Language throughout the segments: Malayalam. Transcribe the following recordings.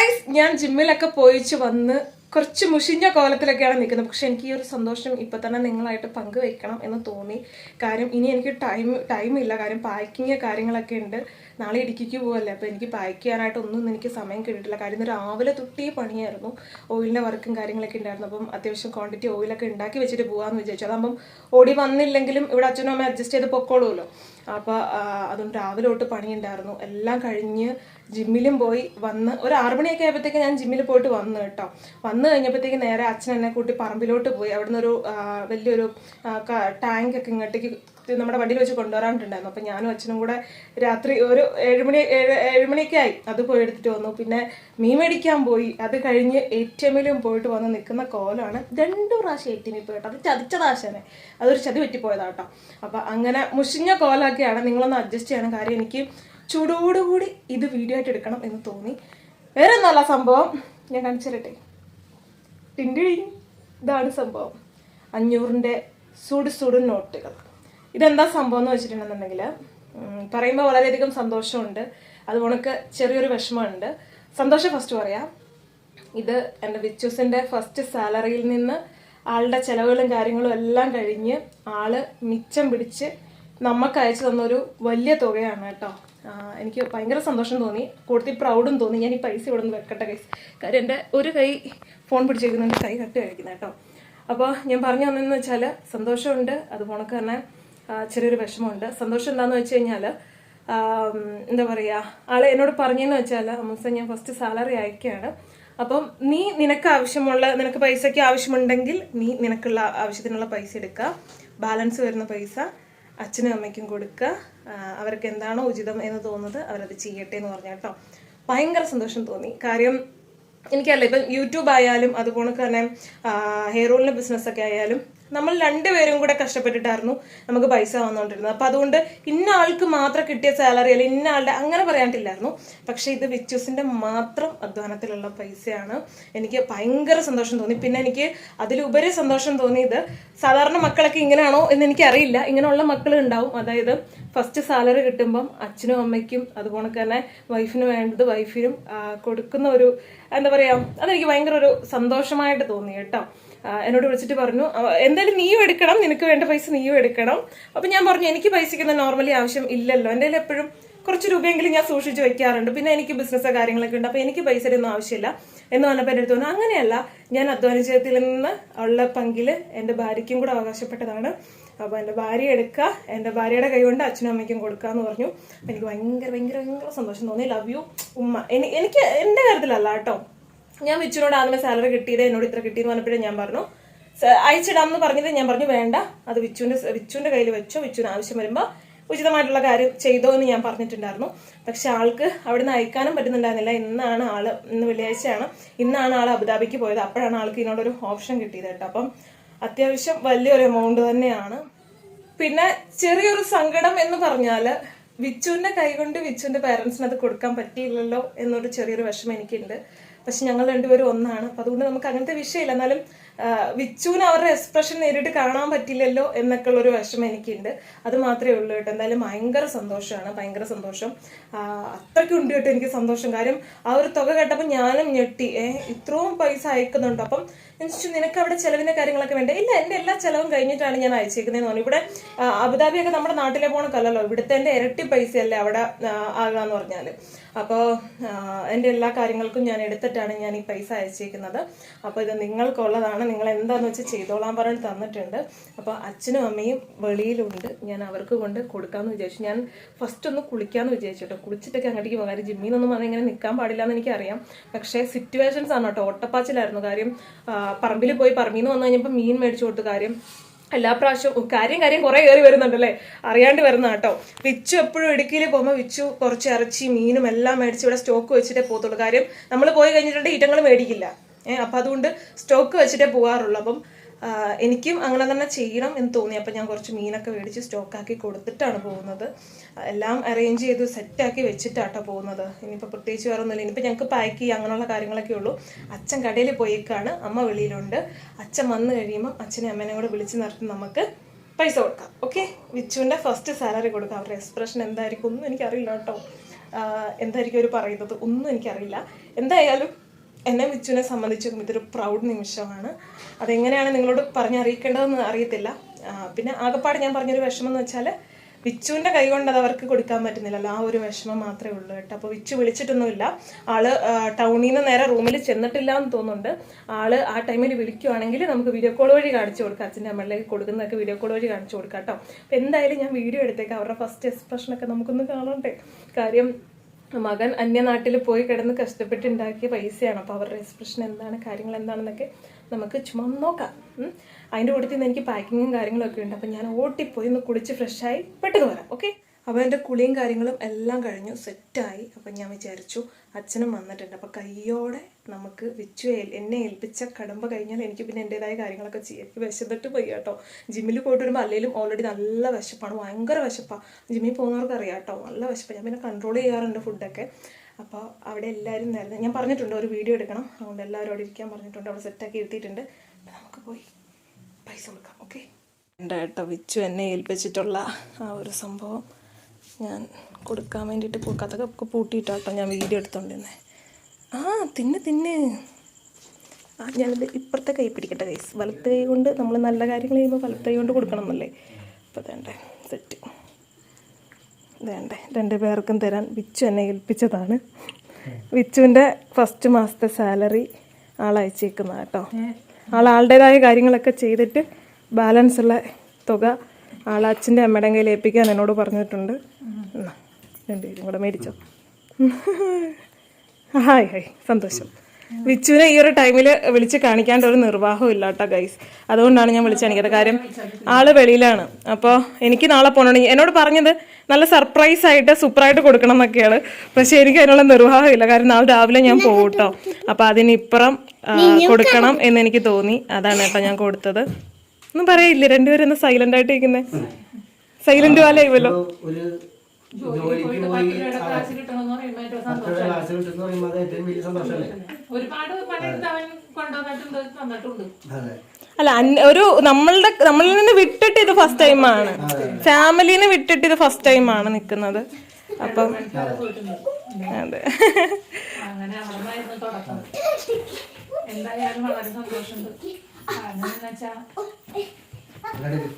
ഗൈസ് ഞാൻ ജിമ്മിലൊക്കെ പോയിച്ച് വന്ന് കുറച്ച് മുഷിഞ്ഞ കോലത്തിലൊക്കെയാണ് നിൽക്കുന്നത്. പക്ഷെ എനിക്ക് ഈ ഒരു സന്തോഷം ഇപ്പൊ തന്നെ നിങ്ങളായിട്ട് പങ്കുവെക്കണം എന്ന് തോന്നി. കാര്യം ഇനി എനിക്ക് ടൈം ടൈമില്ല കാര്യം പാക്കിങ് കാര്യങ്ങളൊക്കെ ഉണ്ട്. നാളെ ഇടുക്കിക്ക് പോകല്ലേ അപ്പോൾ എനിക്ക് പാക്ക് ചെയ്യാനായിട്ട് ഒന്നും എനിക്ക് സമയം കിട്ടിയിട്ടില്ല. കാര്യം രാവിലെ തൊട്ടേ പണിയായിരുന്നു. ഓയിലിന്റെ വർക്കും കാര്യങ്ങളൊക്കെ ഉണ്ടായിരുന്നു. അപ്പം അത്യാവശ്യം ക്വാണ്ടിറ്റി ഓയിലൊക്കെ ഉണ്ടാക്കി വെച്ചിട്ട് പോകാമെന്ന് വിചാരിച്ചു. അതാകുമ്പം ഓടി വന്നില്ലെങ്കിലും ഇവിടെ അച്ഛനും അമ്മ അഡ്ജസ്റ്റ് ചെയ്ത് പൊക്കോളൂല്ലോ അപ്പോൾ അതുകൊണ്ട് രാവിലെ തൊട്ട് പണിയുണ്ടായിരുന്നു. എല്ലാം കഴിഞ്ഞ് ജിമ്മിലും പോയി വന്ന് ഒരു ആറുമണിയൊക്കെ ആയപ്പോഴത്തേക്ക് ഞാൻ ജിമ്മിൽ പോയിട്ട് വന്നു കേട്ടോ. വന്നു കഴിഞ്ഞപ്പോഴത്തേക്ക് നേരെ അച്ഛൻ എന്നെ കൂട്ടി പറമ്പിലോട്ട് പോയി. അവിടെ ഒരു വലിയൊരു ടാങ്ക് ഒക്കെ ഇങ്ങോട്ടേക്ക് നമ്മുടെ വണ്ടിയിൽ വെച്ച് കൊണ്ടുവരാണ്ടിണ്ടായിരുന്നു അപ്പം ഞാനും അച്ഛനും കൂടെ രാത്രി ഒരു ഏഴുമണി ഏഴ് ഏഴുമണിയൊക്കെ ആയി. അത് പോയി എടുത്തിട്ട് വന്നു. പിന്നെ മീൻ മേടിക്കാൻ പോയി. അത് കഴിഞ്ഞ് എ ടി എമ്മിലും പോയിട്ട് വന്ന് നിൽക്കുന്ന കോലമാണ് രണ്ടു പ്രാവശ്യം എ ടി എമ്മിൽ പോയിട്ട് അത് ചതിച്ചതാശനെ അതൊരു ചതി പറ്റിപ്പോയതാട്ടോ അപ്പം അങ്ങനെ മുഷിഞ്ഞ കോലൊക്കെയാണ് നിങ്ങളൊന്ന് അഡ്ജസ്റ്റ് ചെയ്യണം കാര്യം. എനിക്ക് ചൂടോടുകൂടി ഇത് വീഡിയോ ആയിട്ട് എടുക്കണം എന്ന് തോന്നി. വേറെ നല്ല സംഭവം. ഞാൻ കാണിച്ചു തരട്ടെ ഇതാണ് സംഭവം. അഞ്ഞൂറിന്റെ സുട് സൂട് നോട്ടുകൾ. ഇതെന്താ സംഭവം എന്ന് വെച്ചിട്ടുണ്ടെന്നുണ്ടെങ്കിൽ പറയുമ്പോൾ വളരെയധികം സന്തോഷമുണ്ട്. അത് ഉണക്ക് ചെറിയൊരു വിഷമമുണ്ട്. സന്തോഷം ഫസ്റ്റ് പറയാം. ഇത് എന്റെ വിച്ചൂസിന്റെ ഫസ്റ്റ് സാലറിയിൽ നിന്ന് ആളുടെ ചിലവുകളും കാര്യങ്ങളും എല്ലാം കഴിഞ്ഞ് ആൾ മിച്ചം പിടിച്ച് നമുക്ക് അയച്ചു തന്നൊരു വലിയ തുകയാണ് കേട്ടോ. എനിക്ക് ഭയങ്കര സന്തോഷം തോന്നി. കൂടുതൽ പ്രൗഡും തോന്നി. ഞാൻ ഈ പൈസ ഇവിടെ നിന്ന് വെക്കട്ടെ കൈസ് കാര്യം എന്റെ ഒരു കൈ ഫോൺ പിടിച്ചേക്കുന്നുണ്ട് കൈ കട്ട് കഴിക്കുന്നത് കേട്ടോ. അപ്പോൾ ഞാൻ പറഞ്ഞു തന്നെന്ന് വെച്ചാൽ സന്തോഷമുണ്ട്. അതുപോലെ തന്നെ ചെറിയൊരു വിഷമമുണ്ട്. സന്തോഷം എന്താണെന്ന് വെച്ച് കഴിഞ്ഞാൽ എന്താ പറയുക ആളെ എന്നോട് പറഞ്ഞതെന്ന് വെച്ചാൽ അമ്മസ ഞാൻ ഫസ്റ്റ് സാലറി അയക്കുകയാണ് അപ്പം നീ നിനക്ക് ആവശ്യമുള്ള നിനക്ക് പൈസയ്ക്ക് ആവശ്യമുണ്ടെങ്കിൽ നീ നിനക്കുള്ള ആവശ്യത്തിനുള്ള പൈസ എടുക്കുക ബാലൻസ് വരുന്ന പൈസ അച്ഛനും അമ്മയ്ക്കും കൊടുക്കുക അവർക്ക് എന്താണോ ഉചിതം എന്ന് തോന്നുന്നത് അവരത് ചെയ്യട്ടെ എന്ന് പറഞ്ഞു കേട്ടോ. ഭയങ്കര സന്തോഷം തോന്നി. കാര്യം എനിക്കല്ല ഇപ്പം യൂട്യൂബ് ആയാലും അതുപോലെ തന്നെ ബിസിനസ് ഒക്കെ ആയാലും നമ്മൾ രണ്ടുപേരും കൂടെ കഷ്ടപ്പെട്ടിട്ടായിരുന്നു നമുക്ക് പൈസ വന്നുകൊണ്ടിരുന്നത് അപ്പം അതുകൊണ്ട് ഇന്ന ആൾക്ക് മാത്രം കിട്ടിയ സാലറി അല്ലെങ്കിൽ ഇന്ന ആളുടെ അങ്ങനെ പറയാണ്ടില്ലായിരുന്നു. പക്ഷേ ഇത് വിച്ചൂസിന്റെ മാത്രം അധ്വാനത്തിലുള്ള പൈസയാണ്. എനിക്ക് ഭയങ്കര സന്തോഷം തോന്നി. പിന്നെ എനിക്ക് അതിലുപരി സന്തോഷം തോന്നിയത് സാധാരണ മക്കളൊക്കെ ഇങ്ങനെയാണോ എന്ന് എനിക്കറിയില്ല. ഇങ്ങനെയുള്ള മക്കൾ ഉണ്ടാവും അതായത് ഫസ്റ്റ് സാലറി കിട്ടുമ്പം അച്ഛനും അമ്മയ്ക്കും അതുപോലെ തന്നെ വൈഫിന് വേണ്ടത് വൈഫിനും കൊടുക്കുന്ന ഒരു എന്താ പറയാ അതെനിക്ക് ഭയങ്കര ഒരു സന്തോഷമായിട്ട് തോന്നി കേട്ടോ. എന്നോട് വിളിച്ചിട്ട് പറഞ്ഞു "ആ, എന്തായാലും നീയും എടുക്കണം നിനക്ക് വേണ്ട പൈസ നീയും എടുക്കണം. അപ്പൊ ഞാൻ പറഞ്ഞു എനിക്ക് പൈസയ്ക്കൊന്നും നോർമലി ആവശ്യം ഇല്ലല്ലോ. കയ്യിൽ എപ്പോഴും കുറച്ച് രൂപയെങ്കിലും ഞാൻ സൂക്ഷിച്ച് വെക്കാറുണ്ട്. പിന്നെ എനിക്ക് ബിസിനസ് കാര്യങ്ങളൊക്കെ ഉണ്ട്. അപ്പോൾ എനിക്ക് പൈസയുടെ ഒന്നും ആവശ്യമില്ല. എന്ന് പറഞ്ഞപ്പോൾ എന്റെ പറഞ്ഞു അങ്ങനെയല്ല. ഞാൻ അധ്വാനിച്ചതിൽ നിന്ന് ഉള്ള പങ്കിൽ എന്റെ ഭാര്യയ്ക്കും കൂടെ അവകാശപ്പെട്ടതാണ്. അപ്പോൾ എന്റെ ഭാര്യ എടുക്കുക എന്റെ ഭാര്യയുടെ കൈ കൊണ്ട് അച്ഛനും അമ്മയ്ക്കും കൊടുക്കുക എന്ന് പറഞ്ഞു. എനിക്ക് ഭയങ്കര ഭയങ്കര ഭയങ്കര സന്തോഷം തോന്നി. ലവ് യു ഉമ്മ. എനി- എനിക്ക് എന്റെ കാര്യത്തിലല്ല കേട്ടോ. ഞാൻ വിച്ചുനോട് ആദ്യമേ സാലറി കിട്ടിയത് എന്നോട് ഇത്ര കിട്ടിയെന്ന് പറഞ്ഞപ്പോഴേ ഞാൻ പറഞ്ഞു. "സ- അയച്ചിടാമെന്ന് പറഞ്ഞത് ഞാൻ പറഞ്ഞു വേണ്ട. അത് വിച്ചുവിന്റെ വിച്ചുവിന്റെ കയ്യിൽ വെച്ചോ. വിച്ചുവിന് ആവശ്യം വരുമ്പോൾ ഉചിതമായിട്ടുള്ള കാര്യം ചെയ്തോ എന്ന് ഞാൻ പറഞ്ഞിട്ടുണ്ടായിരുന്നു. പക്ഷെ ആൾക്ക് അവിടെ നിന്ന് അയക്കാനും പറ്റുന്നുണ്ടായിരുന്നില്ല. ഇന്നാണ് ആൾ ഇന്ന് വെള്ളിയാഴ്ചയാണ്. ഇന്നാണ് ആൾ അബുദാബിക്ക് പോയത്. അപ്പോഴാണ് ആൾക്ക് ഇതിനോടൊരു ഓപ്ഷൻ കിട്ടിയത് കേട്ടോ. അപ്പം അത്യാവശ്യം വലിയൊരു എമൗണ്ട് തന്നെയാണ്. പിന്നെ ചെറിയൊരു സങ്കടം എന്ന് പറഞ്ഞാൽ വിച്ചുവിന്റെ കൈകൊണ്ട് വിച്ചുവിന്റെ പേരൻസിന് അത് കൊടുക്കാൻ പറ്റിയില്ലല്ലോ എന്നൊരു ചെറിയൊരു വിഷമം എനിക്കുണ്ട്. പക്ഷെ ഞങ്ങൾ രണ്ടുപേരും ഒന്നാണ്. അപ്പൊ അതുകൊണ്ട് നമുക്ക് അങ്ങനത്തെ വിഷയമില്ല. എന്നാലും വിച്ചുവിന് അവരുടെ എക്സ്പ്രഷൻ നേരിട്ട് കാണാൻ പറ്റില്ലല്ലോ എന്നൊക്കെ ഉള്ളൊരു വിഷമം എനിക്കുണ്ട്. അത് മാത്രമേ ഉള്ളൂ കേട്ടോ. എന്തായാലും ഭയങ്കര സന്തോഷമാണ്. ഭയങ്കര സന്തോഷം. അത്രയ്ക്കും ഉണ്ട് കേട്ടോ എനിക്ക് സന്തോഷം. കാര്യം ആ ഒരു തുക കേട്ടപ്പോൾ ഞാനും ഞെട്ടി. ഏഹ് ഇത്രയും പൈസ അയക്കുന്നുണ്ട്? അപ്പം ചോദിച്ചു, നിനക്ക് അവിടെ ചെലവിന്റെ കാര്യങ്ങളൊക്കെ വേണ്ടേ? ഇല്ല എന്റെ എല്ലാ ചിലവും കഴിഞ്ഞിട്ടാണ് ഞാൻ അയച്ചേക്കുന്നതെന്ന് പറഞ്ഞു. ഇവിടെ അബുദാബിയൊക്കെ നമ്മുടെ നാട്ടിലെ പോണക്കല്ലല്ലോ ഇവിടുത്തെ എന്റെ ഇരട്ടി പൈസയല്ലേ അവിടെ ആകാന്ന് പറഞ്ഞാൽ. അപ്പോൾ എന്റെ എല്ലാ കാര്യങ്ങൾക്കും ഞാൻ എടുത്തിട്ടാണ് ഞാൻ ഈ പൈസ അയച്ചേക്കുന്നത്. അപ്പോൾ ഇത് നിങ്ങൾക്കുള്ളതാണ്. നിങ്ങൾ എന്താന്ന് വെച്ച് ചെയ്തോളാൻ പറഞ്ഞ് തന്നിട്ടുണ്ട്. അപ്പോൾ അച്ഛനും അമ്മയും വെളിയിലുണ്ട്. ഞാൻ അവർക്ക് കൊണ്ട് കൊടുക്കാമെന്ന് വിചാരിച്ചു. ഞാൻ ഫസ്റ്റ് ഒന്ന് കുളിക്കാമെന്ന് വിചാരിച്ചു കേട്ടോ കുളിച്ചിട്ടൊക്കെ അങ്ങോട്ടേക്ക് പോകാം. ജിമ്മിൽ നിന്നൊന്നും ഇങ്ങനെ നിൽക്കാൻ പാടില്ല എന്ന് എനിക്കറിയാം. പക്ഷേ സിറ്റുവേഷൻസ് ആണ് കേട്ടോ. ഓട്ടപ്പാച്ചിലായിരുന്നു കാര്യം. പറമ്പിൽ പോയി പറമ്പിൽ നിന്ന് വന്നു കഴിഞ്ഞപ്പോൾ മീൻ മേടിച്ചു കൊടുത്തു കാര്യം എല്ലാ പ്രാവശ്യവും കാര്യം കാര്യം കുറേ കയറി വരുന്നുണ്ടല്ലേ? അറിയാണ്ട് വരുന്ന കേട്ടോ. വിച്ചു എപ്പോഴും ഇടുക്കിയിൽ പോകുമ്പോൾ വിച്ചു കുറച്ച് ഇറച്ചി മീനും എല്ലാം മേടിച്ച് ഇവിടെ സ്റ്റോക്ക് വെച്ചിട്ടേ പോകത്തുള്ളൂ. കാര്യം നമ്മൾ പോയി കഴിഞ്ഞിട്ടുണ്ടെങ്കിൽ ഇറ്റങ്ങൾ മേടിക്കില്ല. ഏഹ് അപ്പം അതുകൊണ്ട് സ്റ്റോക്ക് വെച്ചിട്ടേ പോകാറുള്ളൂ. അപ്പം എനിക്കും അങ്ങനെ തന്നെ ചെയ്യണം എന്ന് തോന്നി. അപ്പം ഞാൻ കുറച്ച് മീനൊക്കെ മേടിച്ച് സ്റ്റോക്കാക്കി കൊടുത്തിട്ടാണ് പോകുന്നത്. എല്ലാം അറേഞ്ച് ചെയ്ത് സെറ്റാക്കി വെച്ചിട്ടാട്ടോ പോകുന്നത്. ഇനിയിപ്പോൾ പ്രത്യേകിച്ച് വേറെ ഒന്നുമില്ല ഇനിയിപ്പോൾ ഞങ്ങൾക്ക് പാക്ക് ചെയ്യുക അങ്ങനെയുള്ള കാര്യങ്ങളൊക്കെ ഉള്ളൂ. അച്ഛൻ കടയിൽ പോയേക്കാണ്. അമ്മ വെളിയിലുണ്ട്. അച്ഛൻ വന്നു കഴിയുമ്പം അച്ഛനെ അമ്മേനെ കൂടെ വിളിച്ച് നിർത്തി നമുക്ക് പൈസ കൊടുക്കാം. ഓക്കെ വിച്ചുവിന്റെ ഫസ്റ്റ് സാലറി കൊടുക്കാം. അവരുടെ എക്സ്പ്രഷൻ എന്തായിരിക്കും ഒന്നും എനിക്കറിയില്ല കേട്ടോ. എന്തായിരിക്കും അവർ പറയുന്നത്? ഒന്നും എനിക്കറിയില്ല. എന്തായാലും എന്നെ വിച്ചുവിനെ സംബന്ധിച്ചും ഇതൊരു പ്രൗഡ് നിമിഷമാണ്. അതെങ്ങനെയാണ് നിങ്ങളോട് പറഞ്ഞറിയിക്കേണ്ടതെന്ന് അറിയത്തില്ല. പിന്നെ ആകെപ്പാട് ഞാൻ പറഞ്ഞൊരു വിഷമം എന്ന് വെച്ചാൽ വിച്ചുവിന്റെ കൈ കൊണ്ട് അത് അവർക്ക് കൊടുക്കാൻ പറ്റുന്നില്ലല്ലോ. ആ ഒരു വിഷമം മാത്രമേ ഉള്ളൂ കേട്ടോ. അപ്പോൾ വിച്ചു വിളിച്ചിട്ടൊന്നുമില്ല. ആൾ ടൗണിൽ നിന്ന് നേരെ റൂമിൽ ചെന്നിട്ടില്ല എന്ന് തോന്നുന്നുണ്ട്. ആൾ ആ ടൈമിൽ വിളിക്കുവാണെങ്കിൽ നമുക്ക് വീഡിയോ കോൾ വഴി കാണിച്ചു കൊടുക്കാം. അച്ഛന്റെ അമ്മയിലേക്ക് കൊടുക്കുന്നതൊക്കെ വീഡിയോ കോൾ വഴി കാണിച്ചു കൊടുക്കാം കേട്ടോ. അപ്പോൾ എന്തായാലും ഞാൻ വീഡിയോ എടുത്തേക്കാം. അവരുടെ ഫസ്റ്റ് എക്സ്പ്രഷനൊക്കെ നമുക്കൊന്ന് കാണണ്ടേ കാര്യം മകൻ അന്യനാട്ടിൽ പോയി കിടന്ന് കഷ്ടപ്പെട്ടുണ്ടാക്കിയ പൈസയാണ്. അപ്പോൾ അവരുടെ എക്സ്പ്രഷൻ എന്താണ് കാര്യങ്ങൾ എന്താണെന്നൊക്കെ നമുക്ക് ചുമ്മാ നോക്കാം. അതിന്റെ കൂട്ടത്തിൽ നിന്ന് എനിക്ക് പാക്കിങ്ങും കാര്യങ്ങളൊക്കെ ഉണ്ട്. അപ്പം ഞാൻ ഓട്ടിപ്പോയി ഒന്ന് കുളിച്ച് ഫ്രഷായി പെട്ടെന്ന് വരാം. ഓക്കെ അപ്പോൾ എന്റെ കുളിയും കാര്യങ്ങളും എല്ലാം കഴിഞ്ഞു സെറ്റായി അപ്പം ഞാൻ വിചാരിച്ചു അച്ഛനും വന്നിട്ടുണ്ട്. അപ്പോൾ കയ്യോടെ നമുക്ക് വിച്ചു എന്നെ ഏൽപ്പിച്ച കടമ്പ കഴിഞ്ഞാൽ എനിക്ക് പിന്നെ എന്റേതായ കാര്യങ്ങളൊക്കെ ചെയ്യാം. വിശന്നിട്ട് പോയി കേട്ടോ. ജിമ്മിൽ പോയിട്ട് വരുമ്പോൾ അല്ലെങ്കിലും ഓൾറെഡി നല്ല വിശപ്പാണ്. ഭയങ്കര വിശപ്പാണ് ജിമ്മിൽ പോകുന്നവർക്ക് അറിയാം കേട്ടോ. നല്ല വിശപ്പാണ് ഞാൻ പിന്നെ കൺട്രോൾ ചെയ്യാറുണ്ട് ഫുഡൊക്കെ അപ്പോൾ അവിടെ എല്ലാവരും നേരത്തെ ഞാൻ പറഞ്ഞിട്ടുണ്ട് ഒരു വീഡിയോ എടുക്കണം. അതുകൊണ്ട് എല്ലാവരും അവിടെ ഇരിക്കാൻ പറഞ്ഞിട്ടുണ്ട്. അവിടെ സെറ്റാക്കി ഇരുത്തിയിട്ടുണ്ട്. അപ്പം നമുക്ക് പോയി പൈസ കൊടുക്കാം. ഓക്കെ ഉണ്ടായിട്ടോ വിച്ചു എന്നെ ഏൽപ്പിച്ചിട്ടുള്ള ആ ഒരു സംഭവം. ഞാൻ കൊടുക്കാൻ വേണ്ടിയിട്ട് കഥകൊക്കെ പൂട്ടിയിട്ടാട്ടോ ഞാൻ വീഡിയോ എടുത്തോണ്ടിരുന്നേ. ആ തിന്ന് തിന്ന്. ആ ഞാനിത് ഇപ്പുറത്തെ കൈ പിടിക്കട്ടെ കൈസ് വലത്ത് കൈ കൊണ്ട് നമ്മൾ നല്ല കാര്യങ്ങൾ ചെയ്യുമ്പോൾ വലത്ത് കൈ കൊണ്ട് കൊടുക്കണം എന്നല്ലേ? അപ്പോൾ വേണ്ടേ സെറ്റ് വേണ്ടേ രണ്ട് പേർക്കും തരാൻ വിച്ചു എന്നെ ഏൽപ്പിച്ചതാണ്. വിച്ചുവിന്റെ ഫസ്റ്റ് മാസത്തെ സാലറി ആൾ അയച്ചേക്കുന്ന കേട്ടോ ആൾ ആളുടേതായ കാര്യങ്ങളൊക്കെ ചെയ്തിട്ട് ബാലൻസ് ഉള്ള തുക ആൾ അച്ഛന്റെ അമ്മയുടെ കയ്യിൽ ഏൽപ്പിക്കാൻ എന്നോട് പറഞ്ഞിട്ടുണ്ട്. രണ്ടുപേരും കൂടെ മേടിച്ചോ. ഹായ് ഹായ് സന്തോഷം. വിച്ചുവിനെ ഈ ഒരു ടൈമിൽ വിളിച്ച് കാണിക്കാണ്ട് ഒരു നിർവാഹവും ഇല്ല കേട്ടോ ഗൈസ് അതുകൊണ്ടാണ് ഞാൻ വിളിച്ച് കാണിക്കുന്നത് കാര്യം ആൾ വെളിയിലാണ്. അപ്പോൾ എനിക്ക് നാളെ പോകണമെങ്കിൽ എന്നോട് പറഞ്ഞത് നല്ല സർപ്രൈസ് ആയിട്ട് സൂപ്പറായിട്ട് കൊടുക്കണം എന്നൊക്കെയാണ്. പക്ഷെ എനിക്ക് അതിനുള്ള നിർവാഹം ഇല്ല. കാരണം നാളെ രാവിലെ ഞാൻ പോകും കേട്ടോ അപ്പോൾ അതിനിപ്പുറം കൊടുക്കണം എന്ന് എനിക്ക് തോന്നി. അതാണ് കേട്ടോ ഞാൻ കൊടുത്തത്. ഒന്നും പറയില്ലേ? രണ്ടുപേരും ഒന്ന് സൈലന്റ് ആയിട്ട് ഇരിക്കുന്നേ. സൈലന്റ് പോലെ ആയിവല്ലോ ഒരു ജോലിക്ക് പോയി ക്ലാസ് കിട്ടുന്ന പറയുമ്പോൾ അത് ഏറ്റവും വലിയ സന്തോഷമല്ലേ ഒരുപാട് പണിയെടുത്ത് അവൻ കൊണ്ടുവന്നിട്ടുണ്ട് തന്നിട്ടുണ്ട്. അതെ. അല്ല ഒരു നമ്മളുടെ നമ്മളിൽ നിന്ന് വിട്ടിട്ട് ഇത് ഫസ്റ്റ് ടൈമാണ് ഫാമിലിന്ന് വിട്ടിട്ട് ഇത് ഫസ്റ്റ് ടൈമാണ് നിൽക്കുന്നത്. അപ്പം അതെ. അങ്ങനെ എന്തായാലും വളരെ സന്തോഷമുണ്ട്.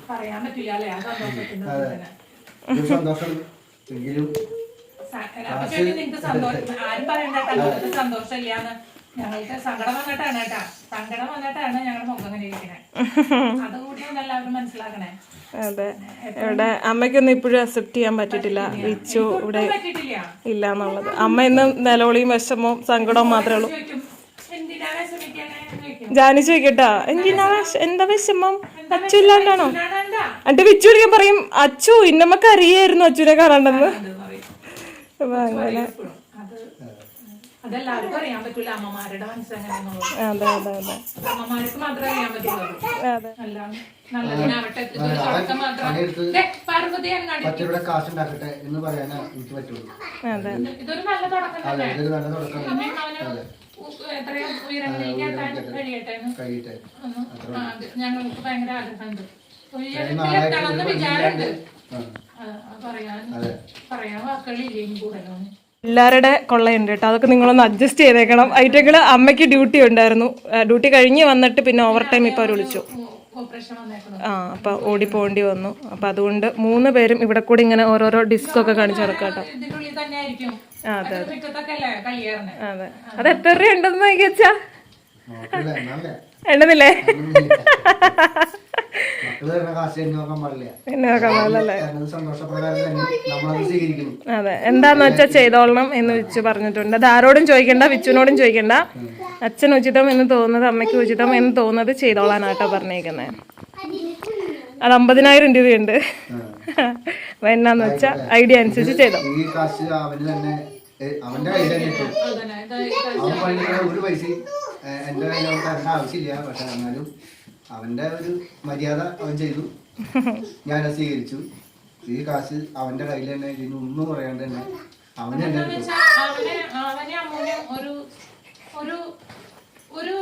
പറയാൻ പറ്റില്ല അല്ലേ? ആ സന്തോഷത്തിന്റെ തന്നെ. ഒരു സന്തോഷം എങ്കിലും സന്തോഷം ആരും പറയണ്ട കേട്ടോ സന്തോഷമില്ലാന്ന്. ഞങ്ങൾക്ക് സങ്കടം വന്നിട്ടാണ് കേട്ടാ. സങ്കടം വന്നിട്ടാണ് ഞങ്ങളുടെ മുഖം അങ്ങനെ ഇരിക്കണേ. അതുകൂടി ഒന്ന് എല്ലാവരും മനസ്സിലാക്കണേ. അതെ. ഇവിടെ അമ്മയ്ക്കൊന്നും ഇപ്പോഴും അക്സെപ്റ്റ് ചെയ്യാൻ പറ്റിയിട്ടില്ല. വിച്ചു ഇവിടെ ഇല്ലാന്നുള്ളത് ഇല്ല എന്നുള്ളത് അമ്മ ഇന്ന് നിലവിളിയും വിഷമവും സങ്കടവും മാത്രമേ ഉള്ളൂ. എന്ന് വെക്കട്ടാ ജാനി ചോദിക്കട്ടാ. എന്തിനാ എന്താ വിഷമം? അച്ചു ഇല്ലാണ്ടാണോ? എന്റെ എന്നിട്ട് വിച്ചു വിളിക്കാൻ പറയും അച്ചു ഇന്നമ്മക്ക് അറിയായിരുന്നു അച്ചുനെ കാണണ്ടെന്ന്. അപ്പൊ അങ്ങനെ. അത് അതെ അതെ അതെ. അതെ കാശ് ഉണ്ടാക്കട്ടെ എന്ന് പറയാനാ എനിക്ക് പറ്റുള്ളൂ. അതെ. ഇതൊരു നല്ല തുടക്കം അതെ തന്നെ ഇതൊരു നല്ല തുടക്കം അമ്മയും കഴിയട്ടെ. കഴിയട്ടെ. ആ, ഞങ്ങൾക്ക് ഭയങ്കര ആഗ്രഹമുണ്ട്. ഇത്രയും നാളായിട്ട് ഉയരത്തിലെത്തണമെന്ന് വിചാരമുണ്ട്. ആ. ആ, അത് പറയാൻ അതെ. പറയാൻ വാക്കുകളില്ലേ കൂടുതലൊന്നും എല്ലാവരുടെ കൊള്ളയുണ്ട് കേട്ടോ. അതൊക്കെ നിങ്ങളൊന്ന് അഡ്ജസ്റ്റ് ചെയ്തേക്കണം. ഐറ്റങ്ങൾ അമ്മയ്ക്ക് ഡ്യൂട്ടി ഉണ്ടായിരുന്നു. ഡ്യൂട്ടി കഴിഞ്ഞ് വന്നിട്ട് പിന്നെ ഓവർ ടൈം ഇപ്പോൾ അവർ വിളിച്ചു. ആ അപ്പോൾ ഓടി പോകേണ്ടി വന്നു. അപ്പോൾ അതുകൊണ്ട് മൂന്ന് പേരും ഇവിടെ കൂടി ഇങ്ങനെ ഓരോരോ ഡിസ്ക് ഒക്കെ കാണിച്ചു നടക്കാം കേട്ടോ അതെ അത്. അതെ. അത് എത്ര രൂപ ഉണ്ടെന്ന് ചോദിച്ചാ നോക്കില്ല എന്നാലേ. എണ്ണന്നില്ലേ മക്കൾ തരുന്ന കാശ് എണ്ണി നോക്കാൻ പാടില്ല. എന്നെ നോക്കാൻ പാടില്ലല്ലേ? തരുന്നത് സന്തോഷപ്രകാരം തന്നെ നമ്മളത് സ്വീകരിക്കുന്നു അതെ. എന്താന്ന് വെച്ചാ ചെയ്തോളണം എന്ന് വിച്ചു പറഞ്ഞിട്ടുണ്ട്. അത് ആരോടും ചോദിക്കണ്ട വിച്ചുവിനോടും ചോദിക്കണ്ട. അച്ഛൻ ഉചിതം എന്ന് തോന്നുന്നത് അമ്മയ്ക്ക് ഉചിതം എന്ന് തോന്നുന്നത് ചെയ്തോളാനാട്ടോ പറഞ്ഞേക്കുന്നത് അത് അമ്പതിനായിരം രൂപയുണ്ട്. അപ്പൊ എന്നാന്ന് വെച്ചാ ഐഡിയ അനുസരിച്ച് ചെയ്തോ. അവന്റെ കയ്യിൽ തന്നെ ഇട്ടു. അവൻ പണിക്കുന്ന ഒരു പൈസ എന്റെ കയ്യിൽ അവൻ തരേണ്ട ആവശ്യമില്ല. പക്ഷെ എന്നാലും അവന്റെ ഒരു മര്യാദ അവൻ ചെയ്തു. ഞാനത് സ്വീകരിച്ചു. ഈ കാശ് അവന്റെ കയ്യിൽ തന്നെ ഇതിന് ഒന്നും പറയാണ്ട് തന്നെ അവന് തന്നെ ഒരു ഒരു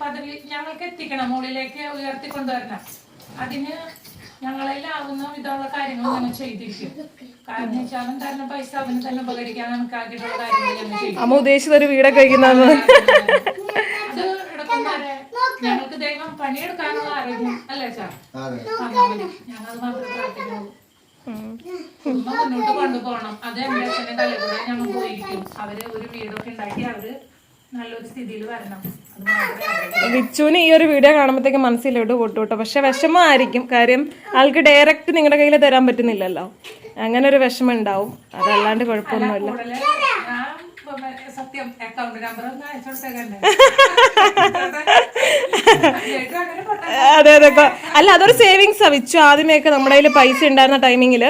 പദവി ഞങ്ങൾക്ക് എത്തിക്കണം. മുകളിലേക്ക് ഉയർത്തിക്കൊണ്ടുവരണം. അതിന് ഞങ്ങളെല്ലാവുന്ന വിധമുള്ള കാര്യങ്ങൾ ഞങ്ങൾ ചെയ്തിരിക്കും. കാരണം വെച്ചാൽ അവൻ തരുന്ന പൈസ അവന് തന്നെ ഉപകരിക്കാൻ നമുക്കാക്കിയിട്ടുള്ള കാര്യങ്ങൾ ഞങ്ങൾ ചെയ്യും അമ്മ ഉദ്ദേശിച്ചത് ഒരു വീടൊക്കെ വരെ ഞങ്ങൾക്ക് ദൈവം പണിയെടുക്കാനുള്ള ആരോഗ്യം അല്ലേ ചാ ഞങ്ങൾ മാത്രം പ്രാർത്ഥിക്കുന്നു ഉമ്മ മുന്നോട്ട് കൊണ്ടുപോകണം. അത് എന്റെ അച്ഛന്റെ തലകൂടെ ഞങ്ങൾ പോയിരിക്കും. അവർ ഒരു വീടൊക്കെ ഉണ്ടാക്കി അവർ നല്ലൊരു സ്ഥിതിയിൽ വരണം. അത് വിച്ചുവിന് ഈ ഒരു വീഡിയോ കാണുമ്പോഴത്തേക്ക് മനസ്സിലോട്ട് പൊട്ടു കേട്ടോ പക്ഷെ വിഷമമായിരിക്കും. കാര്യം ആൾക്ക് ഡയറക്റ്റ് നിങ്ങളുടെ കയ്യിൽ തരാൻ പറ്റുന്നില്ലല്ലോ. അങ്ങനെ ഒരു വിഷമം ഉണ്ടാവും അതല്ലാണ്ട് കുഴപ്പമൊന്നുമില്ല സത്യം അക്കൗണ്ട് നമ്പർ ഒന്ന് അയച്ചു കൊടുത്തേക്കണ്ടേ? ചേട്ടൻ അങ്ങനെ പൊട്ടാ അതെ അതെ. അല്ല അതൊരു സേവിങ്സാ വിച്ചു ആദ്യമേയൊക്കെ നമ്മുടെ കയ്യിൽ പൈസ ഉണ്ടായിരുന്ന ടൈമിങ്ങിൽ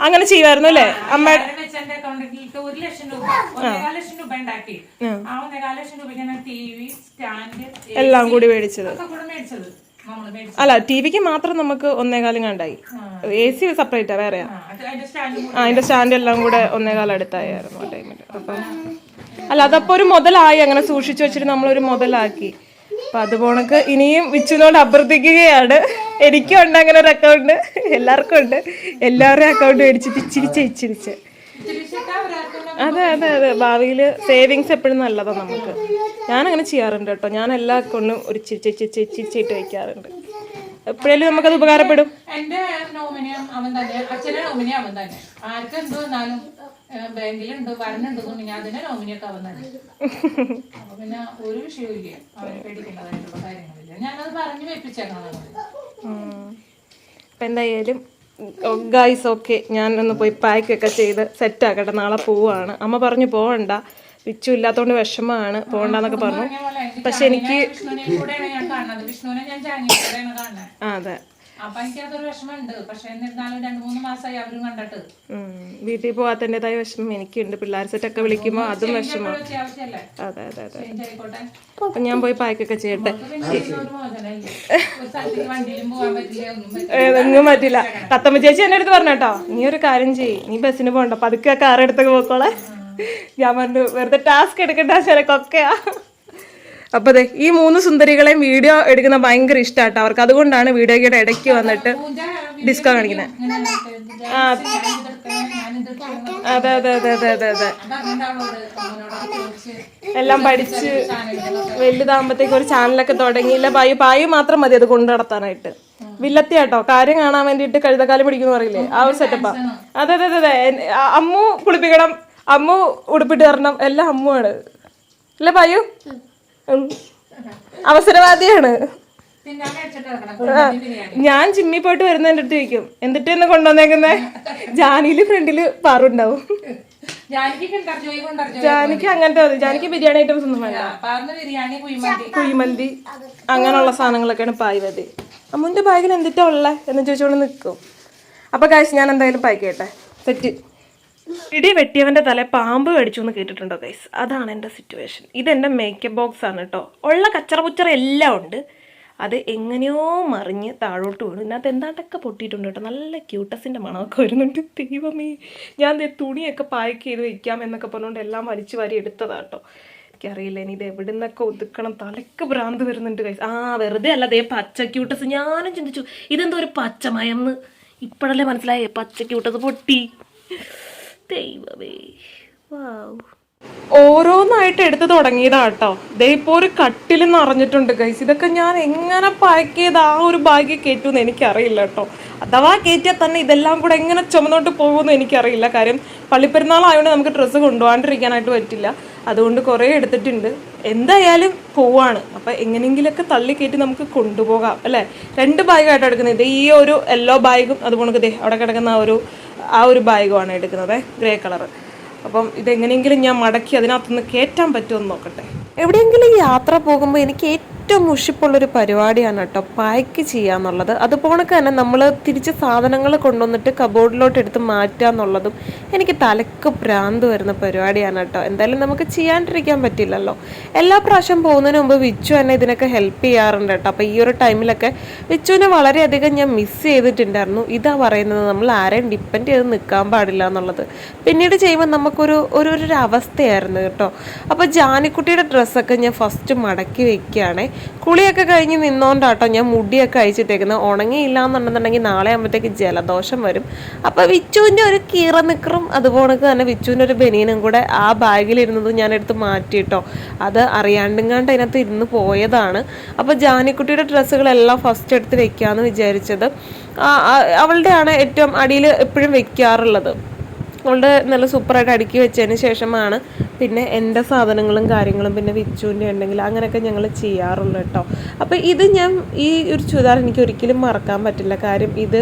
അങ്ങനെ ചെയ്യുമായിരുന്നു അല്ലേ? അമ്മ വെച്ച എന്റെ അക്കൗണ്ടിലേക്ക് ഒരു ലക്ഷം രൂപ. ഒന്നേകാൽ ലക്ഷം രൂപ ഉണ്ടാക്കി. ആ. ഒന്നേകാൽ ലക്ഷം രൂപയ്ക്ക് ഞാൻ ടി വി സ്റ്റാൻഡ് എല്ലാം കൂടി മേടിച്ചത്. കൂടെ മേടിച്ചത്. അല്ല ടി വിക്ക് മാത്രം നമുക്ക് ഒന്നേകാലം കണ്ടായി. എ സി സെപ്പറേറ്റാ വേറെയാ. ആ, അത് അതിന്റെ സ്റ്റാൻഡ് ആ അതിന്റെ സ്റ്റാൻഡ് എല്ലാം കൂടെ ഒന്നേകാലം അടുത്തായിരുന്നു ആ ടൈമിൽ അപ്പം അല്ല അതപ്പോ ഒരു മുതലായി അങ്ങനെ സൂക്ഷിച്ചു വെച്ചിട്ട് നമ്മളൊരു മുതലാക്കി. അപ്പൊ അതുപോണക്ക് ഇനിയും വിച്ചുനോട് അഭ്യർത്ഥിക്കുകയാണ്. എനിക്കും ഉണ്ട് അങ്ങനെ ഒരു അക്കൗണ്ട് എല്ലാവർക്കും ഉണ്ട്. എല്ലാവരുടെയും അക്കൗണ്ട് മേടിച്ചിട്ട് ഇച്ചിരിച്ച് ഇച്ചിരിച്ച് അതെ അതെ അതെ. ഭാവിയിൽ സേവിങ്സ് എപ്പോഴും നല്ലതാണ് നമുക്ക്. ഞാൻ അങ്ങനെ ചെയ്യാറുണ്ട് കേട്ടോ. ഞാൻ എല്ലാ അക്കൗണ്ടും ഒരു ചിരിച്ച് ചിരിച്ച് ചിരിച്ചിട്ട് വയ്ക്കാറുണ്ട് എപ്പോഴേലും നമുക്കത് ഉപകാരപ്പെടും? എന്റെ നോമിനിയും അവൻ തന്നെ. അച്ഛന്റെ നോമിനിയും അവൻ തന്നെ. ആർക്കെന്തോ എന്ത് വന്നാലും വരണുണ്ട് ബാങ്കിലുണ്ട് വരണുണ്ടെന്നുണ്ടെങ്കിൽ അതിന്റെ നോമിനിയൊക്കെ അവൻ അപ്പൊ പിന്നെ ഒരു വിഷയവും ഇല്ല. അവനെ പേടിക്കേണ്ടതായിട്ടുള്ള കാര്യങ്ങളില്ല. ഞാനത് പറഞ്ഞു വെപ്പിച്ചേക്കണം അപ്പം എന്തായാലും ഗായ്സ് ഓക്കെ ഞാൻ ഒന്ന് പോയി പാക്കൊക്കെ ചെയ്ത് സെറ്റ് ആക്കട്ടെ. നാളെ പോവാണ്. അമ്മ പറഞ്ഞു പോവണ്ട. വിച്ചു ഇല്ലാത്തതുകൊണ്ട് വിഷമമാണ്. പോകണ്ടെന്നൊക്കെ പറഞ്ഞു. പക്ഷെ എനിക്ക് ഞാൻ ഞാൻ അതെ. അപ്പൊ എനിക്കതൊരു വിഷമമുണ്ട്. പക്ഷെ എന്നിരുന്നാലും രണ്ടു മൂന്ന് മാസമായി അവരും കണ്ടിട്ട്. ഉം. വീട്ടിൽ പോവാത്തതിന്റെതായ വിഷമം എനിക്കുണ്ട്. പിള്ളേർ സെറ്റൊക്കെ വിളിക്കുമ്പോൾ അതും വിഷമം. അതെ അതെ അതെ. അപ്പൊ ഞാൻ പോയി പായ്ക്കൊക്കെ ചെയ്യട്ടെ? എങ്ങും പറ്റില്ല തത്തമ്മ ചേച്ചി എന്റെ അടുത്ത് പറഞ്ഞോ നീ ഒരു കാര്യം ചെയ്യ്. നീ ബസ്സിന് പോകണ്ട. പതുക്കെ കാർ എടുത്തൊക്കെ പോക്കോളെ. ഞാൻ പറഞ്ഞു വെറുതെ ടാസ്ക് എടുക്കണ്ട. ശരക്കൊക്കെയാ അപ്പൊ അതെ ഈ മൂന്ന് സുന്ദരികളെയും വീഡിയോ എടുക്കുന്ന ഭയങ്കര ഇഷ്ടമാട്ടോ അവർക്ക് അതുകൊണ്ടാണ് വീഡിയോയുടെ ഇടയ്ക്ക് വന്നിട്ട് ഡിസ്ക കാണിക്കുന്നത്. ആ. അതെ അതെ അതെ അതെ അതെ അതെ. എല്ലാം പഠിച്ച് വലുതാകുമ്പത്തേക്ക് ഒരു ചാനലൊക്കെ തുടങ്ങിയില്ല പായു പായു മാത്രം മതി അത് കൊണ്ടു നടത്താനായിട്ട് വില്ലത്തി കേട്ടോ കാര്യം കാണാൻ വേണ്ടിയിട്ട് കഴുതക്കാലം പിടിക്കുന്നു പറയില്ലേ? ആ ഒരു സെറ്റപ്പാ അതെ അതെ അതെ അമ്മു കുളിപ്പിക്കണം. അമ്മു ഉടുപ്പിട്ട് തരണം എല്ലാം അമ്മുവാണ്. അല്ലേ പായു. അവസരവാദിയാണ്. ഞാൻ ജിമ്മി പോയിട്ട് വരുന്ന എന്റെ അടുത്ത് ചോദിക്കും എന്നിട്ട് എന്നെ കൊണ്ടുവന്നേക്കുന്നേ? ജാനിയിൽ ഫ്രണ്ടിൽ പാറുണ്ടാവും. ജാനിക്ക് അങ്ങനത്തെ മതി ജാനിക്ക് ബിരിയാണി ഐറ്റംസ് ഒന്നും വേണ്ട. പാർന്ന് ബിരിയാണി കുഴിമന്തി. അങ്ങനെയുള്ള സാധനങ്ങളൊക്കെയാണ് പായ് മതി അമ്മുന്റെ ബാഗിൽ എന്തിട്ടാ ഉള്ളേ? എന്ന് ചോദിച്ചുകൊണ്ട് നിൽക്കും അപ്പൊ കാശ് ഞാൻ എന്തായാലും പായ്ക്കട്ടെ സെറ്റ് ഇടി വെട്ടിയവന്റെ തല പാമ്പ് കടിച്ചു എന്ന് കേട്ടിട്ടുണ്ടോ ഗൈസ് അതാണ് എന്റെ സിറ്റുവേഷൻ ഇതെന്റെ മേക്കപ്പ് ബോക്സ് ആണ് കേട്ടോ ഉള്ള കച്ചറ പുച്ചറ എല്ലാം ഉണ്ട്. അത് എങ്ങനെയോ മറിഞ്ഞ് താഴോട്ട് വീണു. ഇതിനകത്ത് എന്താണ്ടൊക്കെ പൊട്ടിയിട്ടുണ്ട് കേട്ടോ നല്ല ക്യൂട്ടസിന്റെ മണമൊക്കെ വരുന്നുണ്ട്. ദൈവമേ. ഞാൻ തുണിയൊക്കെ പായ്ക്ക് ചെയ്ത് വെക്കാം എന്നൊക്കെ പറഞ്ഞുകൊണ്ട് എല്ലാം വലിച്ചു വാരി എടുത്തതാ കേട്ടോ എനിക്കറിയില്ല ഇനി ഇത് എവിടെ നിന്നൊക്കെ ഒതുക്കണം. തലക്ക് ഭ്രാന്ത് വരുന്നുണ്ട് കൈസ് ആ വെറുതെ അല്ല ദേ പച്ച ക്യൂട്ടസ് ഞാനും ചിന്തിച്ചു ഇതെന്തോ ഒരു പച്ചമയം ഇപ്പോഴല്ലേ മനസ്സിലായേ പച്ച ക്യൂട്ടസ് പൊട്ടി. ദൈവമേ. വാവ് ഓരോന്നായിട്ട് എടുത്ത് തുടങ്ങിയതാ കേട്ടോ ദേ ഇപ്പോ ഒരു കട്ടിൽ നിറഞ്ഞിട്ടുണ്ട് ഗൈസ് ഇതൊക്കെ ഞാൻ എങ്ങനെ പാക്ക് ചെയ്ത് ആ ഒരു ബാഗ് കയറ്റുമെന്ന് എനിക്കറിയില്ല കേട്ടോ അഥവാ കയറ്റിയാൽ തന്നെ ഇതെല്ലാം കൂടെ എങ്ങനെ ചുമന്നോട്ട് പോകുമെന്ന് എനിക്കറിയില്ല. കാര്യം പള്ളിപ്പെരുന്നാളായതുകൊണ്ട് നമുക്ക് ഡ്രസ്സ് കൊണ്ടുപോകാണ്ടിരിക്കാനായിട്ട് പറ്റില്ല. അതുകൊണ്ട് കുറേ എടുത്തിട്ടുണ്ട്. എന്തായാലും പോവാണ്. അപ്പം എങ്ങനെയെങ്കിലൊക്കെ തള്ളി കയറ്റി നമുക്ക് കൊണ്ടുപോകാം അല്ലേ? രണ്ട് ബാഗായിട്ട് എടുക്കുന്നത്. ഇത് ഈ ഒരു യെല്ലോ ബാഗും അതുപോലെ അവിടെ കിടക്കുന്ന ഒരു ആ ഒരു ബാഗുമാണ് എടുക്കുന്നത്. ഗ്രേ കളറ് അപ്പം ഇതെങ്ങനെയെങ്കിലും ഞാൻ മടക്കി അതിനകത്തുനിന്ന് കയറ്റാൻ പറ്റുമെന്ന് നോക്കട്ടെ. എവിടെയെങ്കിലും യാത്ര പോകുമ്പോൾ എനിക്ക് ഏറ്റവും മുഷിപ്പുള്ളൊരു പരിപാടിയാണ് കേട്ടോ പായ്ക്ക് ചെയ്യുക എന്നുള്ളത്. അതുപോലെ തന്നെ നമ്മൾ തിരിച്ച് സാധനങ്ങൾ കൊണ്ടുവന്നിട്ട് കബോർഡിലോട്ട് എടുത്ത് മാറ്റുക എന്നുള്ളതും എനിക്ക് തലക്ക് ഭ്രാന്ത് വരുന്ന പരിപാടിയാണ് കേട്ടോ. എന്തായാലും നമുക്ക് ചെയ്യാണ്ടിരിക്കാൻ പറ്റില്ലല്ലോ. എല്ലാ പ്രാവശ്യം പോകുന്നതിന് മുമ്പ് വിച്ചു എന്നെ ഇതിനൊക്കെ ഹെൽപ്പ് ചെയ്യാറുണ്ട് കേട്ടോ. അപ്പോൾ ഈ ഒരു ടൈമിലൊക്കെ വിച്ചുവിനെ വളരെയധികം ഞാൻ മിസ് ചെയ്തിട്ടുണ്ടായിരുന്നു. ഇതാ പറയുന്നത് നമ്മൾ ആരെയും ഡിപ്പെൻഡ് ചെയ്ത് നിൽക്കാൻ പാടില്ല എന്നുള്ളത്. പിന്നീട് ചെയ്യുമ്പോൾ നമുക്കൊരു ഒരു ഒരു അവസ്ഥയായിരുന്നു കേട്ടോ. അപ്പോൾ ജാനിക്കുട്ടിയുടെ ഡ്രസ്സൊക്കെ ഞാൻ ഫസ്റ്റ് മടക്കി വെക്കുകയാണേ. കുളിയൊക്കെ കഴിഞ്ഞ് നിന്നോണ്ടാട്ടോ ഞാൻ മുടിയൊക്കെ അയച്ചിട്ടേക്കുന്നത് ഉണങ്ങിയില്ല എന്നുണ്ടെന്നുണ്ടെങ്കിൽ നാളെ ആകുമ്പോഴത്തേക്ക് ജലദോഷം വരും. അപ്പോൾ വിച്ചുവിന്റെ ഒരു കീറനിക്കറും അതുപോലെ തന്നെ വിച്ചുവിന്റെ ഒരു ബനിയനും കൂടെ ആ ബാഗിലിരുന്നത് ഞാൻ എടുത്ത് മാറ്റിയിട്ടോ. അത് അറിയാണ്ടെങ്ങാണ്ട് അതിനകത്ത് ഇരുന്ന് പോയതാണ്. അപ്പോൾ ജാനിക്കുട്ടിയുടെ ഡ്രസ്സുകളെല്ലാം ഫസ്റ്റ് എടുത്ത് വെക്കാമെന്ന് വിചാരിച്ചത്. അവളുടെയാണ് ഏറ്റവും അടിയിൽ എപ്പോഴും വെക്കാറുള്ളത്. അവളുടെ നല്ല സൂപ്പറായിട്ട് അടുക്കി വെച്ചതിന് ശേഷമാണ് പിന്നെ എന്റെ സാധനങ്ങളും കാര്യങ്ങളും പിന്നെ വിച്ചുവിന്റെ ഉണ്ടെങ്കിൽ അങ്ങനെയൊക്കെ ഞങ്ങൾ ചെയ്യാറുള്ളൂ കേട്ടോ. അപ്പോൾ ഇത് ഞാൻ ഈ ഒരു ചുരിദാർ എനിക്ക് ഒരിക്കലും മറക്കാൻ പറ്റില്ല. കാര്യം ഇത്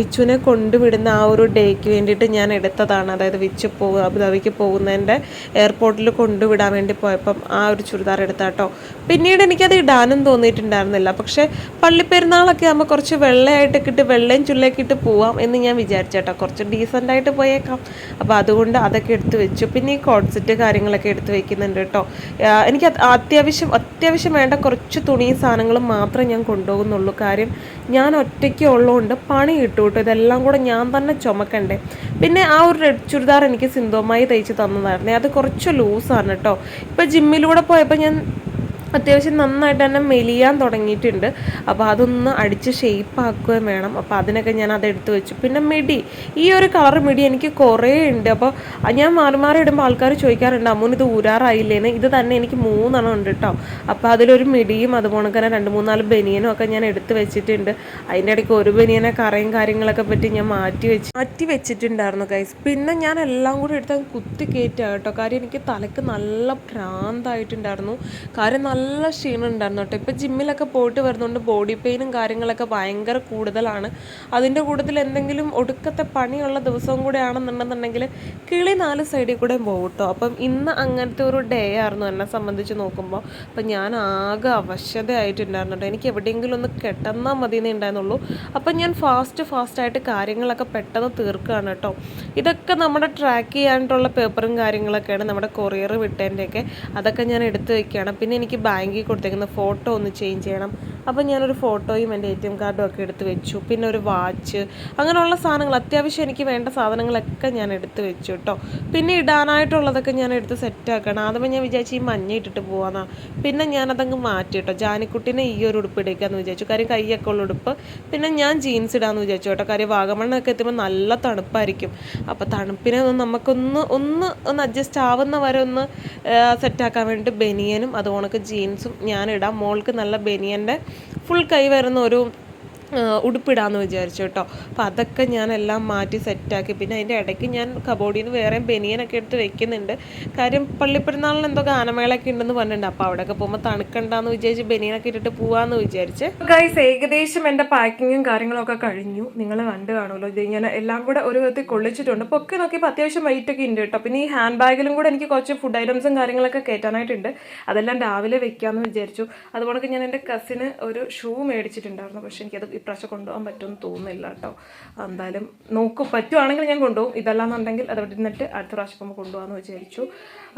വിച്ചുവിനെ കൊണ്ടുവിടുന്ന ആ ഒരു ഡേക്ക് വേണ്ടിയിട്ട് ഞാൻ എടുത്തതാണ്. അതായത് വിച്ചു പോകുക അബുദാബിക്ക് പോകുന്നതിന്റെ എയർപോർട്ടിൽ കൊണ്ടുവിടാൻ വേണ്ടി പോയപ്പം ആ ഒരു ചുരിദാർ എടുത്താട്ടോ പിന്നീട് എനിക്കത് ഇടാനും തോന്നിയിട്ടുണ്ടായിരുന്നില്ല. പക്ഷേ പള്ളിപ്പെരുന്നാളൊക്കെ ആകുമ്പോൾ കുറച്ച് വെള്ളയായിട്ടൊക്കെ ഇട്ട് വെള്ളയും ചുള്ളയൊക്കെ ഇട്ട് പോവാം എന്ന് ഞാൻ വിചാരിച്ചേട്ടോ കുറച്ച് ഡീസന്റ് ആയിട്ട് പോയേക്കാം. അപ്പോൾ അതുകൊണ്ട് അതൊക്കെ എടുത്ത് വെച്ചു. പിന്നെ ഈ കോഡ് സെറ്റ് കാര്യങ്ങളൊക്കെ എടുത്ത് വെക്കുന്നുണ്ട് കേട്ടോ. എനിക്ക് അത്യാവശ്യം അത്യാവശ്യം വേണ്ട കുറച്ച് തുണിയും സാധനങ്ങളും മാത്രമേ ഞാൻ കൊണ്ടുപോകുന്നുള്ളൂ. കാര്യം ഞാൻ ഒറ്റയ്ക്ക് ഉള്ളതുകൊണ്ട് പണി കിട്ടും കേട്ടോ. ഇതെല്ലാം കൂടെ ഞാൻ തന്നെ ചുമക്കണ്ടേ. പിന്നെ ആ ഒരു റെഡ് ചുരിദാർ എനിക്ക് സിന്ധുമായി തയ്ച്ച് തന്നതായിരുന്നേ. അത് കുറച്ച് ലൂസാണ് കേട്ടോ. ഇപ്പം ജിമ്മിലൂടെ പോയപ്പോൾ ഞാൻ അത്യാവശ്യം നന്നായിട്ട് തന്നെ മെലിയാൻ തുടങ്ങിയിട്ടുണ്ട്. അപ്പോൾ അതൊന്ന് അടിച്ച് ഷേപ്പ് ആക്കുകയും വേണം. അപ്പോൾ അതിനൊക്കെ ഞാൻ അത് എടുത്ത് വെച്ചു. പിന്നെ മിടി. ഈ ഒരു കളർ മിടി എനിക്ക് കുറേ ഉണ്ട്. അപ്പോൾ ഞാൻ മാറി മാറി ഇടുമ്പോൾ ആൾക്കാർ ചോദിക്കാറുണ്ട് അമ്മൂന് ഇത് ഊരാറായില്ലേന്ന്? ഇത് തന്നെ എനിക്ക് മൂന്നെണ്ണം ഉണ്ട് കേട്ടോ അപ്പോൾ അതിലൊരു മിടിയും അതുപോലെ തന്നെ രണ്ട് മൂന്നാൽ ബനിയനും ഒക്കെ ഞാൻ എടുത്ത് വെച്ചിട്ടുണ്ട്. അതിന്റെ ഇടയ്ക്ക് ഒരു ബനിയനെ കറയും കാര്യങ്ങളൊക്കെ പറ്റി ഞാൻ മാറ്റി വെച്ച് മാറ്റി വെച്ചിട്ടുണ്ടായിരുന്നു ഗൈസ് പിന്നെ ഞാൻ എല്ലാം കൂടി എടുത്ത് കുത്തി കയറ്റുക കേട്ടോ കാര്യം എനിക്ക് തലക്ക് നല്ല ഭ്രാന്തായിട്ടുണ്ടായിരുന്നു. കാര്യം നല്ല ക്ഷീണം ഉണ്ടായിരുന്നു കേട്ടോ. ഇപ്പോൾ ജിമ്മിലൊക്കെ പോയിട്ട് വരുന്നതുകൊണ്ട് ബോഡി പെയിനും കാര്യങ്ങളൊക്കെ ഭയങ്കര കൂടുതലാണ്. അതിന്റെ കൂട്ടത്തിൽ എന്തെങ്കിലും ഒടുക്കത്തെ പണിയുള്ള ദിവസവും കൂടെ ആണെന്നുണ്ടെന്നുണ്ടെങ്കിൽ കിളി നാല് സൈഡിൽ കൂടെ പോകും കേട്ടോ. അപ്പം ഇന്ന് അങ്ങനത്തെ ഒരു ഡേ ആയിരുന്നു എന്നെ സംബന്ധിച്ച് നോക്കുമ്പോൾ അപ്പം ഞാൻ ആകെ അവശതയായിട്ടുണ്ടായിരുന്നു കേട്ടോ. എനിക്ക് എവിടെയെങ്കിലും ഒന്ന് കെട്ടെന്നാൽ മതി എന്നേ ഉണ്ടായിരുന്നുള്ളൂ അപ്പം ഞാൻ ഫാസ്റ്റ് ഫാസ്റ്റായിട്ട് കാര്യങ്ങളൊക്കെ പെട്ടെന്ന് തീർക്കുകയാണ് കേട്ടോ. ഇതൊക്കെ നമ്മുടെ ട്രാക്ക് ചെയ്യാനായിട്ടുള്ള പേപ്പറും കാര്യങ്ങളൊക്കെയാണ് നമ്മുടെ കൊറിയർ വിട്ടതിന്റെയൊക്കെ അതൊക്കെ ഞാൻ എടുത്ത് വയ്ക്കുകയാണ് പിന്നെ എനിക്ക് ബാങ്കിൽ കൊടുത്തേക്കുന്ന ഫോട്ടോ ഒന്ന് ചേഞ്ച് ചെയ്യണം. അപ്പം ഞാനൊരു ഫോട്ടോയും എന്റെ എ ടി എം കാർഡും ഒക്കെ എടുത്ത് വെച്ചു. പിന്നെ ഒരു വാച്ച് അങ്ങനെയുള്ള സാധനങ്ങൾ അത്യാവശ്യം എനിക്ക് വേണ്ട സാധനങ്ങളൊക്കെ ഞാൻ എടുത്ത് വെച്ചു കേട്ടോ പിന്നെ ഇടാനായിട്ടുള്ളതൊക്കെ ഞാൻ എടുത്ത് സെറ്റാക്കണം ആദ്യമേ ഞാൻ വിചാരിച്ചു ഈ മഞ്ഞ ഇട്ടിട്ട് പോവാന്നാ. പിന്നെ ഞാനതങ്ങ് മാറ്റി കേട്ടോ ജാനിക്കുട്ടീനെ ഈ ഒരു ഉടുപ്പ് ഇടിക്കാമെന്ന് വിചാരിച്ചു. കാര്യം കൈയൊക്കെ ഉള്ള ഉടുപ്പ്. പിന്നെ ഞാൻ ജീൻസ് ഇടാമെന്ന് വിചാരിച്ചു കേട്ടോ കാര്യം വാഗമണ്ണൊക്കെ എത്തുമ്പോൾ നല്ല തണുപ്പായിരിക്കും. അപ്പോൾ തണുപ്പിനെ ഒന്ന് നമുക്കൊന്ന് ഒന്ന് ഒന്ന് അഡ്ജസ്റ്റ് ആവുന്ന വരെ ഒന്ന് സെറ്റാക്കാൻ വേണ്ടിയിട്ട് ബനിയനും അതുകൊണ്ടൊക്കെ ജീൻസും ഞാൻ ഇടാം. മോൾക്ക് നല്ല ബനിയന്റെ ഫുൾ കൈ വരുന്ന ഒരു ഉടുപ്പിടാന്ന് വിചാരിച്ചു കേട്ടോ. അപ്പം അതൊക്കെ ഞാൻ എല്ലാം മാറ്റി സെറ്റാക്കി. പിന്നെ അതിന്റെ ഇടയ്ക്ക് ഞാൻ കബോർഡിൽ നിന്ന് വേറെ ബനിയനൊക്കെ എടുത്ത് വെക്കുന്നുണ്ട്. കാര്യം പള്ളിപ്പെരുന്നാളിന് എന്തോ ഗാനമേളയൊക്കെ ഉണ്ടെന്ന് പറഞ്ഞിട്ടുണ്ട്. അപ്പോൾ അവിടെയൊക്കെ പോകുമ്പോൾ തണുക്കണ്ടെന്ന് വിചാരിച്ച് ബനിയനൊക്കെ ഇട്ടിട്ട് പോവാന്ന് വിചാരിച്ച്. ഗൈസ് ഏകദേശം എന്റെ പാക്കിങ്ങും കാര്യങ്ങളൊക്കെ കഴിഞ്ഞു. നിങ്ങൾ കണ്ടു കാണുമല്ലോ. ഇത് ഞാൻ എല്ലാം കൂടെ ഒരു വിധത്തിൽ കൊള്ളിച്ചിട്ടുണ്ട്. അപ്പോൾ ഒക്കെ നോക്കിയപ്പോൾ അത്യാവശ്യം വെയിറ്റ് ഒക്കെ ഉണ്ട് കേട്ടോ. പിന്നെ ഈ ഹാൻഡ് ബാഗിലും കൂടെ എനിക്ക് കുറച്ച് ഫുഡ് ഐറ്റംസും കാര്യങ്ങളൊക്കെ കയറ്റാനായിട്ടുണ്ട്. അതെല്ലാം രാവിലെ വെക്കാമെന്ന് വിചാരിച്ചു. അതുപോലെ ഞാൻ എന്റെ കസിന് ഒരു ഷൂ മേടിച്ചിട്ടുണ്ടായിരുന്നു. പക്ഷെ എനിക്കത് ഇപ്രാവശ്യം കൊണ്ടുപോകാൻ പറ്റുമെന്ന് തോന്നുന്നില്ല കേട്ടോ. എന്തായാലും നോക്കും പറ്റുവാണെങ്കിൽ ഞാൻ കൊണ്ടുപോകും. ഇതല്ലാന്നുണ്ടെങ്കിൽ അത് അവിടെ നിന്നിട്ട് അടുത്ത പ്രാവശ്യം പോകുമ്പോൾ കൊണ്ടുപോകാമെന്ന് വിചാരിച്ചു.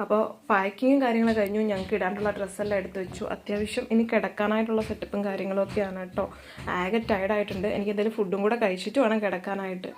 അപ്പോൾ പാക്കിങ്ങും കാര്യങ്ങളും കഴിഞ്ഞു. ഞങ്ങൾക്ക് ഇടാനുള്ള ഡ്രസ്സെല്ലാം എടുത്ത് വെച്ചു. അത്യാവശ്യം ഇനി കിടക്കാനായിട്ടുള്ള സെറ്റപ്പും കാര്യങ്ങളും ഒക്കെയാണ് കേട്ടോ. ആകെ ടയർഡായിട്ടുണ്ട് എനിക്ക് എന്തെങ്കിലും ഫുഡും കൂടെ കഴിച്ചിട്ട് വേണം കിടക്കാനായിട്ട്.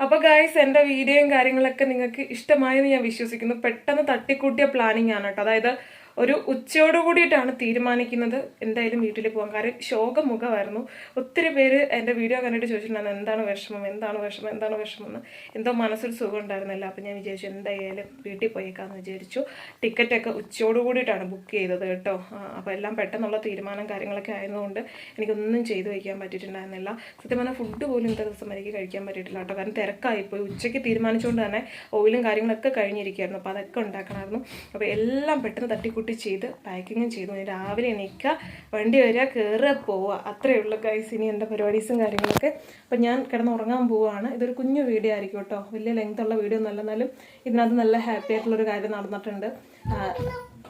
അപ്പോൾ ഗായ്സ് എന്റെ വീഡിയോയും കാര്യങ്ങളൊക്കെ നിങ്ങൾക്ക് ഇഷ്ടമായെന്ന് ഞാൻ വിശ്വസിക്കുന്നു. പെട്ടെന്ന് തട്ടിക്കൂട്ടിയ പ്ലാനിങ് ആണ് കേട്ടോ. അതായത് ഒരു ഉച്ചയോട് കൂടിയിട്ടാണ് തീരുമാനിക്കുന്നത്. എന്തായാലും വീട്ടിൽ പോകാൻ കാര്യം ശോകമുഖമായിരുന്നു. ഒത്തിരി പേര് എന്റെ വീഡിയോ കണ്ടിട്ട് ചോദിച്ചിട്ടുണ്ടായിരുന്നു എന്താണ് വിഷമം? എന്താണ് വിഷമം? എന്താണ് വിഷമം? എന്ന്. എന്തോ മനസ്സിൽ സുഖം ഉണ്ടായിരുന്നില്ല അപ്പം ഞാൻ വിചാരിച്ചു എന്തായാലും വീട്ടിൽ പോയേക്കാമെന്ന് വിചാരിച്ചു. ടിക്കറ്റൊക്കെ ഉച്ചയോട് കൂടിയിട്ടാണ് ബുക്ക് ചെയ്തത് കേട്ടോ. അപ്പോൾ എല്ലാം പെട്ടെന്നുള്ള തീരുമാനം കാര്യങ്ങളൊക്കെ ആയതുകൊണ്ട് എനിക്കൊന്നും ചെയ്തു വയ്ക്കാൻ പറ്റിയിട്ടുണ്ടായിരുന്നില്ല. സത്യം പറഞ്ഞാൽ ഫുഡ് പോലും ഇന്നത്തെ ദിവസം എനിക്ക് കഴിക്കാൻ പറ്റിയിട്ടില്ല കേട്ടോ. കാരണം തിരക്കായിപ്പോയി. ഉച്ചയ്ക്ക് തീരുമാനിച്ചുകൊണ്ട് തന്നെ ഓയിലും കാര്യങ്ങളൊക്കെ കഴിഞ്ഞിരിക്കുകയായിരുന്നു. അപ്പോൾ അതൊക്കെ ഉണ്ടാക്കണമായിരുന്നു. അപ്പോൾ എല്ലാം പെട്ടെന്ന് തട്ടിക്കൂട്ടി ചെയ്ത് പാക്കിങ്ങും ചെയ്തു. രാവിലെ എണീക്കുക വണ്ടി വരിക കയറുക പോവുക. അത്രയേ ഉള്ളൂ ഗൈസ് ഇനി എന്റെ പരിപാടീസും കാര്യങ്ങളൊക്കെ. അപ്പം ഞാൻ കിടന്ന് ഉറങ്ങാൻ പോവുകയാണ്. ഇതൊരു കുഞ്ഞു വീഡിയോ ആയിരിക്കും കേട്ടോ. വലിയ ലെങ്ത് ഉള്ള വീഡിയോ നല്ല എന്നാലും ഇതിനകത്ത് നല്ല ഹാപ്പി ആയിട്ടുള്ളൊരു കാര്യം നടന്നിട്ടുണ്ട്.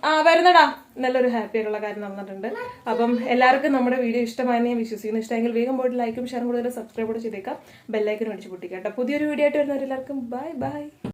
ആ, വരുന്നടാ. നല്ലൊരു ഹാപ്പി ആയിട്ടുള്ള കാര്യം നടന്നിട്ടുണ്ട്. അപ്പം എല്ലാവർക്കും നമ്മുടെ വീഡിയോ ഇഷ്ടമായെന്ന് ഞാൻ വിശ്വസിക്കുന്നു. ഇഷ്ടമെങ്കിൽ വേഗം പോയിട്ട് ലൈക്കും ഷെയറും കൂടുതൽ സബ്സ്ക്രൈബ് ചെയ്തേക്കാം. ബെല്ലൈക്കൻ അടിച്ച് പൊട്ടിക്കാം കേട്ടോ. പുതിയൊരു വീഡിയോ ആയിട്ട് വരുന്നവരെല്ലാവർക്കും ബൈ ബൈ